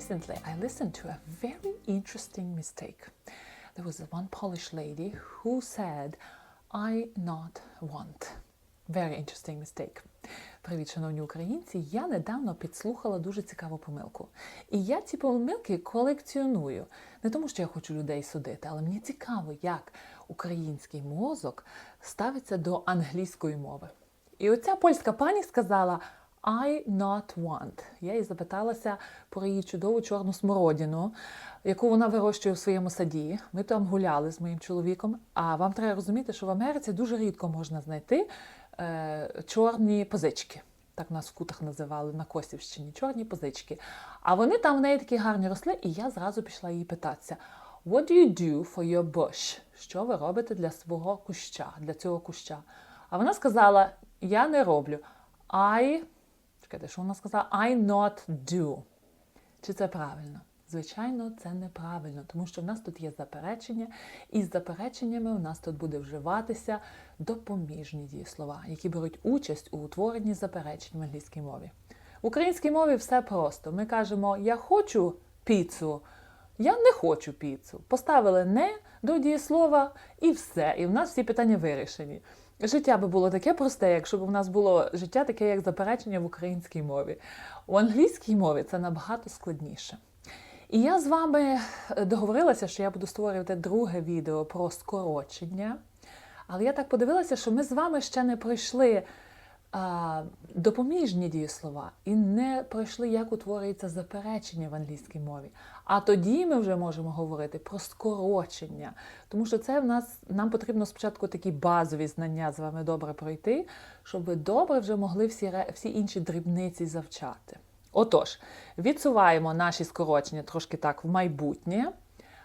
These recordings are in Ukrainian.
recently I listened to a very interesting mistake. There was one Polish lady who said, I not want. Very interesting mistake. Привіт, шановні українці. Я недавно підслухала дуже цікаву помилку. І я ці помилки колекціоную. Не тому, що я хочу людей судити, але мені цікаво, як український мозок ставиться до англійської мови. І оця польська пані сказала I not want. Я їй запиталася про її чудову чорну смородину, яку вона вирощує у своєму саді. Ми там гуляли з моїм чоловіком. А вам треба розуміти, що в Америці дуже рідко можна знайти е, чорні позички. Так нас в кутах називали на Косівщині, чорні позички. А вони там в неї такі гарні росли, і я зразу пішла її питатися: What do you do for your bush? Що ви робите для свого куща, для цього куща? А вона сказала: Я не роблю. I Чекайте, що вона сказала? I not do. Чи це правильно? Звичайно, це неправильно, тому що в нас тут є заперечення, і з запереченнями у нас тут буде вживатися допоміжні дієслова, які беруть участь у утворенні заперечень в англійській мові. В українській мові все просто. Ми кажемо Я хочу піцу, я не хочу піцу. Поставили не до дієслова і все. І в нас всі питання вирішені. Життя би було таке просте, якщо б у нас було життя таке, як заперечення в українській мові. У англійській мові це набагато складніше. І я з вами договорилася, що я буду створювати друге відео про скорочення. Але я так подивилася, що ми з вами ще не пройшли допоміжні дієслова і не пройшли, як утворюється заперечення в англійській мові. А тоді ми вже можемо говорити про скорочення, тому що це в нас нам потрібно спочатку такі базові знання з вами добре пройти, щоб ви добре вже могли всі, всі інші дрібниці завчати. Отож, відсуваємо наші скорочення трошки так в майбутнє.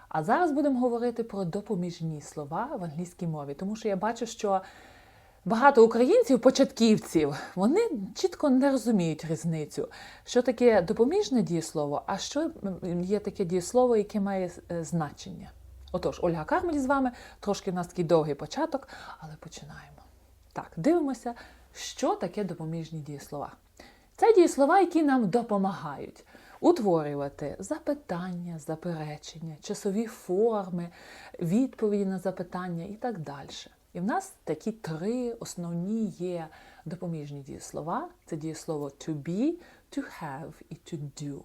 А зараз будемо говорити про допоміжні слова в англійській мові, тому що я бачу, що багато українців, початківців, вони чітко не розуміють різницю, що таке допоміжне дієслово, а що є таке дієслово, яке має значення. Отож, Ольга Кармель з вами, трошки в нас такий довгий початок, але починаємо. Так, дивимося, що таке допоміжні дієслова. Це дієслова, які нам допомагають утворювати запитання, заперечення, часові форми, відповіді на запитання і так далі. І в нас такі три основні є допоміжні дієслова: це дієслово to be, to have і to do.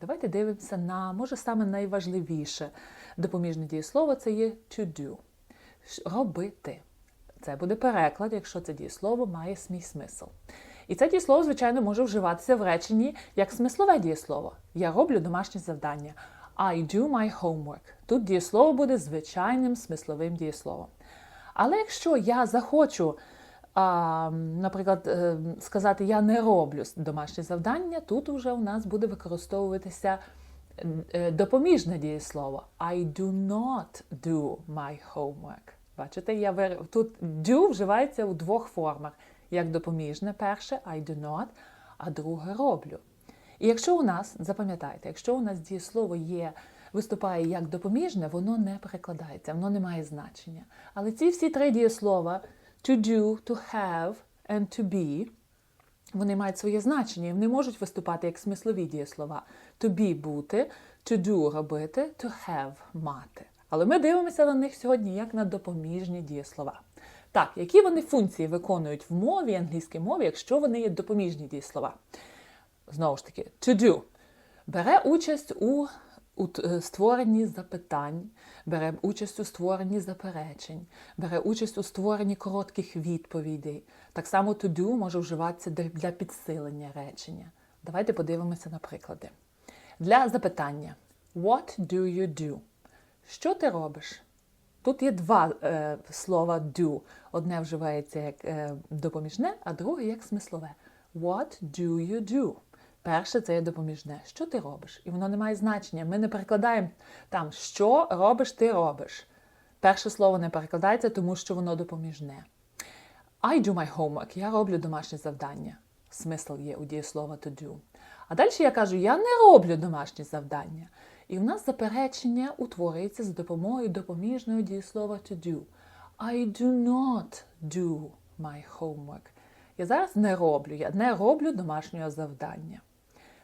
Давайте дивимося на, може, саме найважливіше допоміжне дієслово це є to do. Робити. Це буде переклад, якщо це дієслово має свій смисл. І це дієслово, звичайно, може вживатися в реченні як смислове дієслово. Я роблю домашнє завдання. I do my homework. Тут дієслово буде звичайним смисловим дієсловом. Але якщо я захочу, а, наприклад, сказати я не роблю домашнє завдання, тут вже у нас буде використовуватися допоміжне дієслово. I do not do my homework. Бачите, я тут do вживається у двох формах як допоміжне перше I do not, а друге роблю. І якщо у нас, запам'ятайте, якщо у нас дієслово є, виступає як допоміжне, воно не перекладається, воно не має значення. Але ці всі три дієслова to do, to have and to be, вони мають своє значення і вони можуть виступати як смислові дієслова. To be бути, to do робити, to have мати. Але ми дивимося на них сьогодні як на допоміжні дієслова. Так, які вони функції виконують в мові, англійській мові, якщо вони є допоміжні дієслова? Знову ж таки, to do. Бере участь у, у створенні запитань, бере участь у створенні заперечень, бере участь у створенні коротких відповідей. Так само to do може вживатися для підсилення речення. Давайте подивимося на приклади. Для запитання: What do you do? Що ти робиш? Тут є два е, слова do. Одне вживається як е, допоміжне, а друге як смислове. What do you do? Перше це є допоміжне. Що ти робиш? І воно не має значення. Ми не перекладаємо там, що робиш, ти робиш. Перше слово не перекладається, тому що воно допоміжне. I do my homework. Я роблю домашнє завдання. Смисл є у дієслова to do. А далі я кажу, я не роблю домашнє завдання. І в нас заперечення утворюється за допомогою допоміжного дієслова to do. I do not do my homework. Я зараз не роблю, я не роблю домашнього завдання.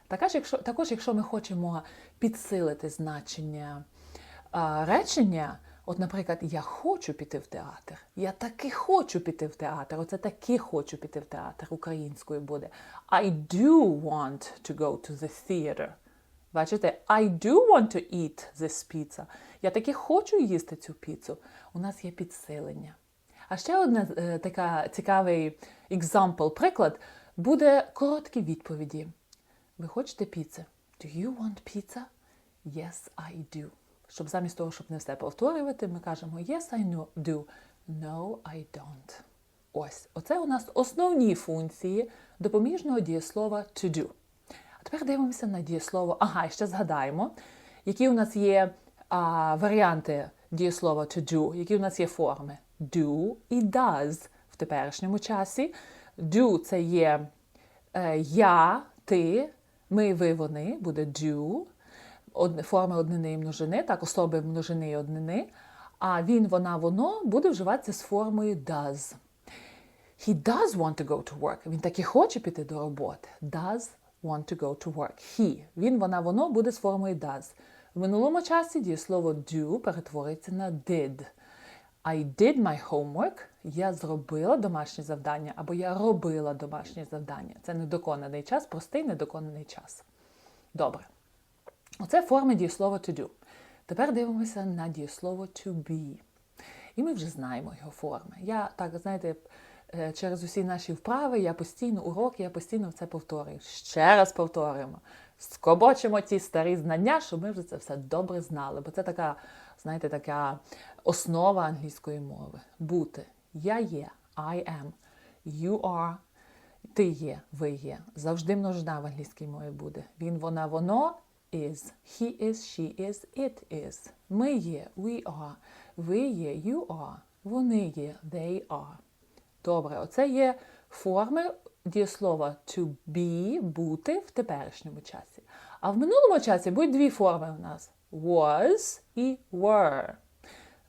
Також, якщо, також, якщо ми хочемо підсилити значення а, речення, от, наприклад, я хочу піти в театр, я таки хочу піти в театр, оце таки хочу піти в театр українською буде. I do want to go to the theater. Бачите, I do want to eat this pizza. Я таки хочу їсти цю піцу. У нас є підсилення. А ще одне е, така цікавий example, приклад, буде короткі відповіді. Ви хочете піци? Do you want pizza? Yes, I do. Щоб замість того, щоб не все повторювати, ми кажемо Yes, I do. No, I don't. Ось, оце у нас основні функції допоміжного дієслова to do. А тепер дивимося на дієслово. Ага, ще згадаємо, які у нас є а, варіанти дієслова to do, які у нас є форми do і does в теперішньому часі. Do це є е, я, ти, ми, ви, вони, буде do, форми однини і множини, так, особи множини і однини. А він, вона, воно буде вживатися з формою does. He does want to go to work. Він таки хоче піти до роботи. Does want to go to work. He. Він, вона, воно буде з формою does. В минулому часі дієслово do перетворюється на did. I did my homework. Я зробила домашнє завдання або я робила домашнє завдання. Це недоконаний час, простий недоконаний час. Добре. Оце форми дієслова to do. Тепер дивимося на дієслово to be. І ми вже знаємо його форми. Я так, знаєте, е, через усі наші вправи, я постійно уроки, я постійно це повторюю. Ще раз повторюємо. Скобочимо ті старі знання, щоб ми вже це все добре знали. Бо це така, знаєте, така основа англійської мови. Бути. Я є, I am, you are, ти є, ви є. Завжди множина в англійській мові буде. Він, вона, воно is. He is, she is, it is. Ми є, we are. Ви є, you are. Вони є, they are. Добре, оце є форми дієслова to be, бути в теперішньому часі. А в минулому часі будуть дві форми у нас: was і were.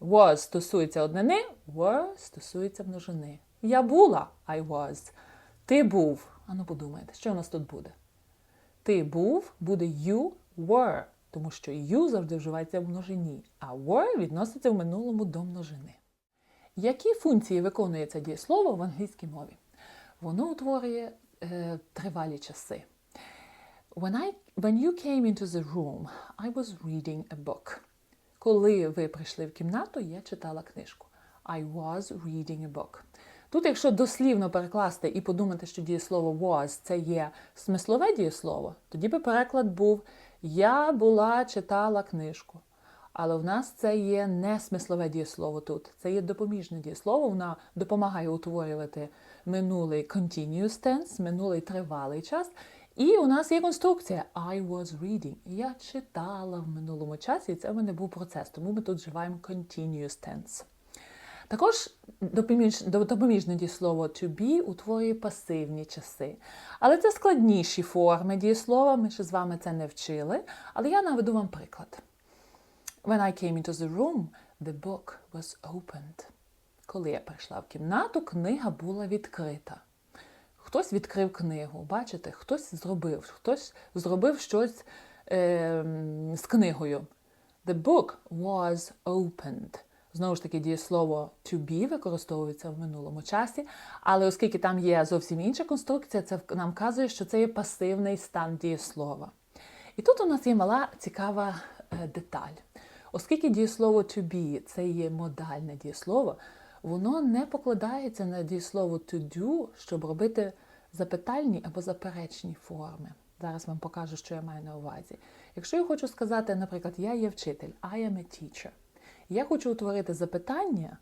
Was стосується однини, were стосується множини. Я була, I was. Ти був. Ану подумайте, що у нас тут буде? Ти був, буде you were, тому що you завжди вживається в множині, а were відноситься в минулому до множини. Які функції виконує це дієслово в англійській мові? Воно утворює е, тривалі часи. When, I, when you came into the room, I was reading a book. Коли ви прийшли в кімнату, я читала книжку. I was reading a book. Тут, якщо дослівно перекласти і подумати, що дієслово was це є смислове дієслово, тоді би переклад був Я була читала книжку. Але в нас це є не смислове дієслово тут. Це є допоміжне дієслово. Воно допомагає утворювати минулий continuous tense, минулий тривалий час. І у нас є конструкція I was reading. Я читала в минулому часі, і це в мене був процес, тому ми тут вживаємо continuous tense. Також допоміж, допоміжне дієслово to be утворює пасивні часи. Але це складніші форми дієслова, ми ще з вами це не вчили. Але я наведу вам приклад. When I came into the room, the book was opened. Коли я прийшла в кімнату, книга була відкрита. Хтось відкрив книгу, бачите, хтось зробив, хтось зробив щось е, з книгою. The book was opened. Знову ж таки, дієслово to be використовується в минулому часі, але оскільки там є зовсім інша конструкція, це нам вказує, що це є пасивний стан дієслова. І тут у нас є мала цікава е, деталь. Оскільки дієслово to be це є модальне дієслово, воно не покладається на дієслово to do, щоб робити запитальні або заперечні форми. Зараз вам покажу, що я маю на увазі. Якщо я хочу сказати, наприклад, я є вчитель, I am a teacher. Я хочу утворити запитання.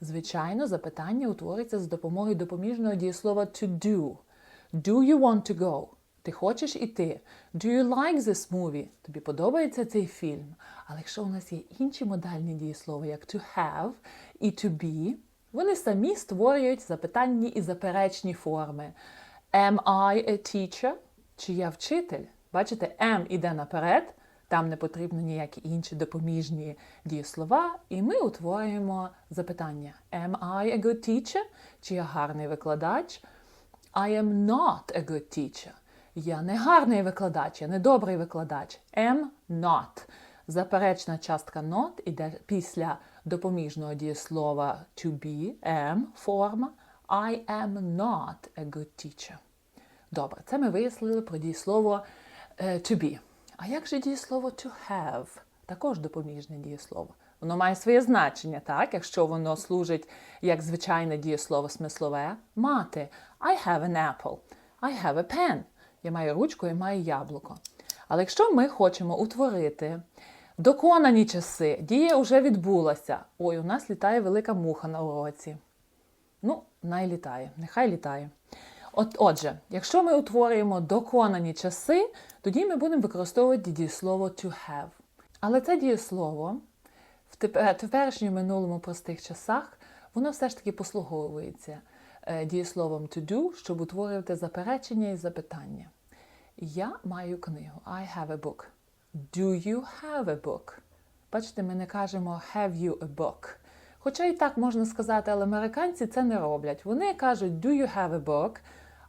Звичайно, запитання утвориться з допомогою допоміжного дієслова to do. Do you want to go? Ти хочеш іти? Do you like this movie? Тобі подобається цей фільм? Але якщо у нас є інші модальні дієслова, як to have і to be, вони самі створюють запитальні і заперечні форми. Am I a teacher? Чи я вчитель? Бачите, am іде наперед, там не потрібно ніякі інші допоміжні дієслова, і ми утворюємо запитання: Am I a good teacher? Чи я гарний викладач? I am not a good teacher. Я не гарний викладач, я не добрий викладач. Am not. Заперечна частка not іде після допоміжного дієслова to be, am, форма. I am not a good teacher. Добре, це ми вияснили про дієслово е, to be. А як же дієслово to have? Також допоміжне дієслово. Воно має своє значення, так? Якщо воно служить як звичайне дієслово смислове, мати. I have an apple. I have a pen. Я маю ручку, я маю яблуко. Але якщо ми хочемо утворити доконані часи, дія вже відбулася. Ой, у нас літає велика муха на уроці. Ну, най літає, нехай літає. От, отже, якщо ми утворюємо доконані часи, тоді ми будемо використовувати дієслово to have. Але це дієслово в тепер- теперішньому минулому простих часах, воно все ж таки послуговується дієсловом to do, щоб утворювати заперечення і запитання. Я маю книгу. I have a book. Do you have a book? Бачите, ми не кажемо have you a book. Хоча і так можна сказати, але американці це не роблять. Вони кажуть do you have a book?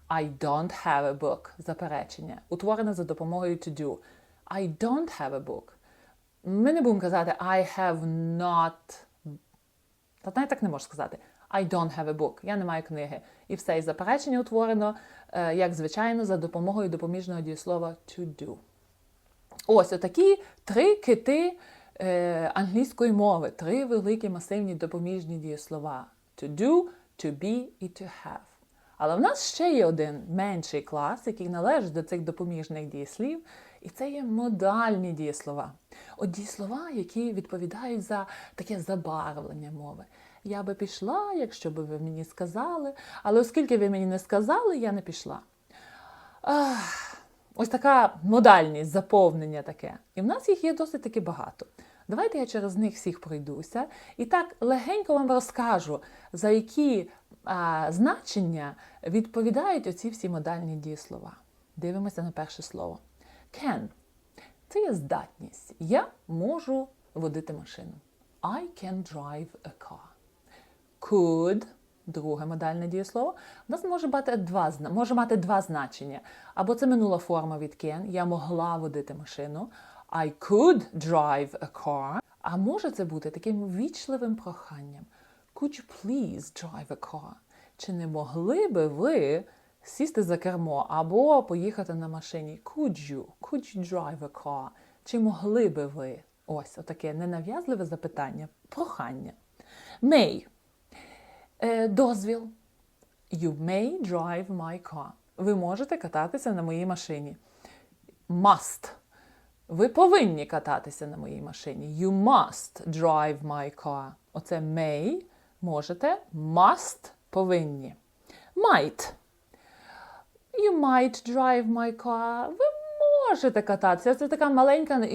I don't have a book. Заперечення. Утворене за допомогою to do. I don't have a book. Ми не будемо казати I have not. Та навіть так не можу сказати. I don't have a book. Я не маю книги. І все, і заперечення утворено, е, як звичайно, за допомогою допоміжного дієслова to do. Ось отакі три кити е, англійської мови, три великі масивні допоміжні дієслова: to do, to be і to have. Але в нас ще є один менший клас, який належить до цих допоміжних дієслів, і це є модальні дієслова. От дієслова, які відповідають за таке забарвлення мови. Я би пішла, якщо би ви мені сказали, але оскільки ви мені не сказали, я не пішла. Ах, ось така модальність, заповнення таке. І в нас їх є досить таки багато. Давайте я через них всіх пройдуся і так легенько вам розкажу, за які а, значення відповідають оці всі модальні дієслова. Дивимося на перше слово. Can. Це є здатність. Я можу водити машину. I can drive a car. Could, друге модальне дієслово, у нас може мати два, може мати два значення. Або це минула форма від can, я могла водити машину. I could drive a car. А може це бути таким ввічливим проханням. Could you please drive a car? Чи не могли би ви сісти за кермо або поїхати на машині? Could you? Could you drive a car? Чи могли би ви? Ось отаке ненав'язливе запитання, прохання. May. Е, дозвіл. You may drive my car. Ви можете кататися на моїй машині. Must. Ви повинні кататися на моїй машині. You must drive my car. Оце may. Можете. Must повинні. Might. You might drive my car. Ви можете кататися. Це така маленька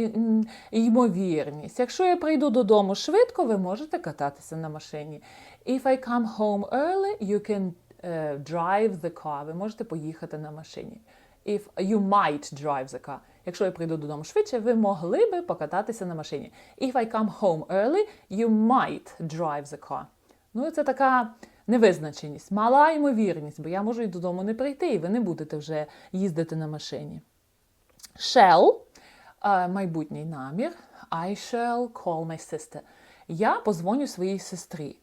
ймовірність. Якщо я прийду додому швидко, ви можете кататися на машині. If I come home early, you can е, drive the car. Ви можете поїхати на машині. If you might drive the car. Якщо я прийду додому швидше, ви могли би покататися на машині. If I come home early, you might drive the car. Ну, це така невизначеність, мала ймовірність, бо я можу і додому не прийти, і ви не будете вже їздити на машині. Shall е, майбутній намір. I shall call my sister. Я позвоню своїй сестрі.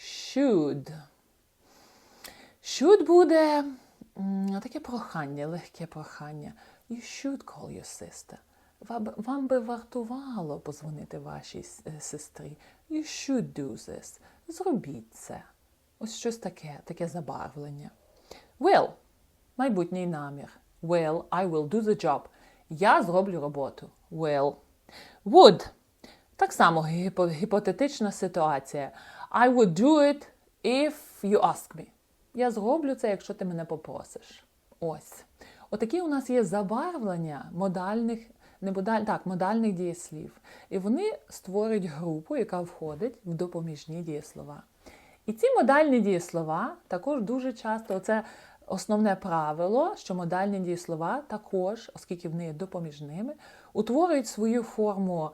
Should. Should буде таке прохання, легке прохання. You should call your sister. Вам, би вартувало позвонити вашій е, сестрі. You should do this. Зробіть це. Ось щось таке, таке забарвлення. Will. Майбутній намір. Will. I will do the job. Я зроблю роботу. Will. Would. Так само гіпотетична ситуація. I would do it if you ask me. Я зроблю це, якщо ти мене попросиш. Ось. Отакі у нас є забарвлення модальних, не модаль, так, модальних дієслів. І вони створюють групу, яка входить в допоміжні дієслова. І ці модальні дієслова також дуже часто це основне правило, що модальні дієслова також, оскільки вони є допоміжними, утворюють свою форму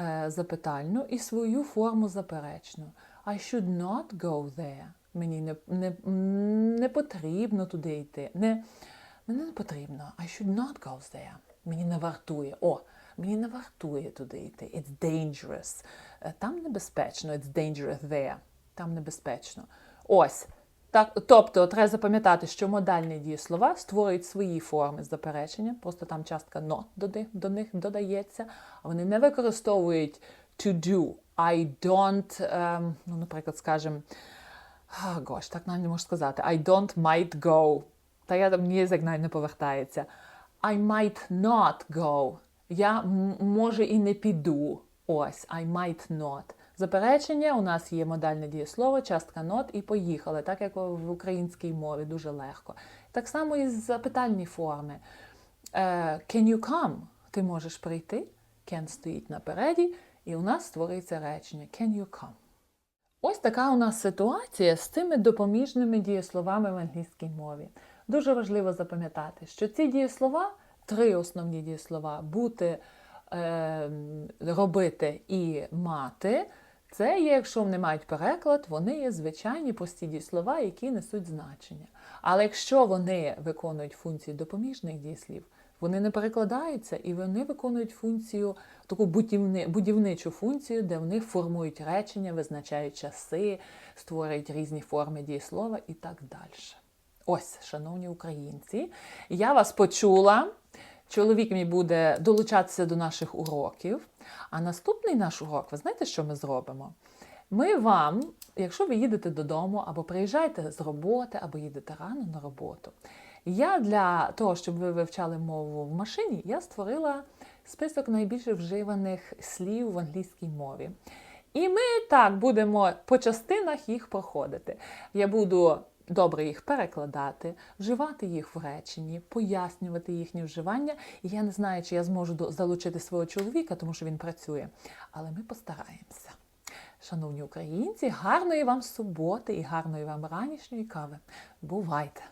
е, запитальну і свою форму заперечну. I should not go there. Мені не, не, не потрібно туди йти. Не, Мені не потрібно. I should not go there. Мені не вартує. О, мені не вартує туди йти. It's dangerous. Е, Там небезпечно. It's dangerous there. Там небезпечно. Ось. Так, тобто треба запам'ятати, що модальні дієслова створюють свої форми заперечення, просто там частка них, до них додається, а вони не використовують to do. I don't, ем, ну, наприклад, скажемо, ah, гош, так навіть не можу сказати. I don't might go. Та я там язик навіть не повертається. I might not go. Я може і не піду. Ось, I might not. Заперечення у нас є модальне дієслово, частка not і поїхали, так як в українській мові дуже легко. Так само і запитальні форми. Е, Can you come? Ти можеш прийти. Can стоїть напереді, і у нас створюється речення Can you come? Ось така у нас ситуація з цими допоміжними дієсловами в англійській мові. Дуже важливо запам'ятати, що ці дієслова, три основні дієслова бути, е, робити і мати. Це є, якщо вони мають переклад, вони є звичайні прості дієслова, які несуть значення. Але якщо вони виконують функцію допоміжних дієслів, вони не перекладаються і вони виконують функцію, таку будівничу функцію, де вони формують речення, визначають часи, створюють різні форми дієслова і так далі. Ось, шановні українці, я вас почула. Чоловік мій буде долучатися до наших уроків. А наступний наш урок, ви знаєте, що ми зробимо? Ми вам, якщо ви їдете додому, або приїжджаєте з роботи, або їдете рано на роботу, я для того, щоб ви вивчали мову в машині, я створила список найбільше вживаних слів в англійській мові. І ми так будемо по частинах їх проходити. Я буду добре їх перекладати, вживати їх в реченні, пояснювати їхнє вживання. І я не знаю, чи я зможу залучити свого чоловіка, тому що він працює. Але ми постараємося. Шановні українці, гарної вам суботи і гарної вам ранішньої кави. Бувайте!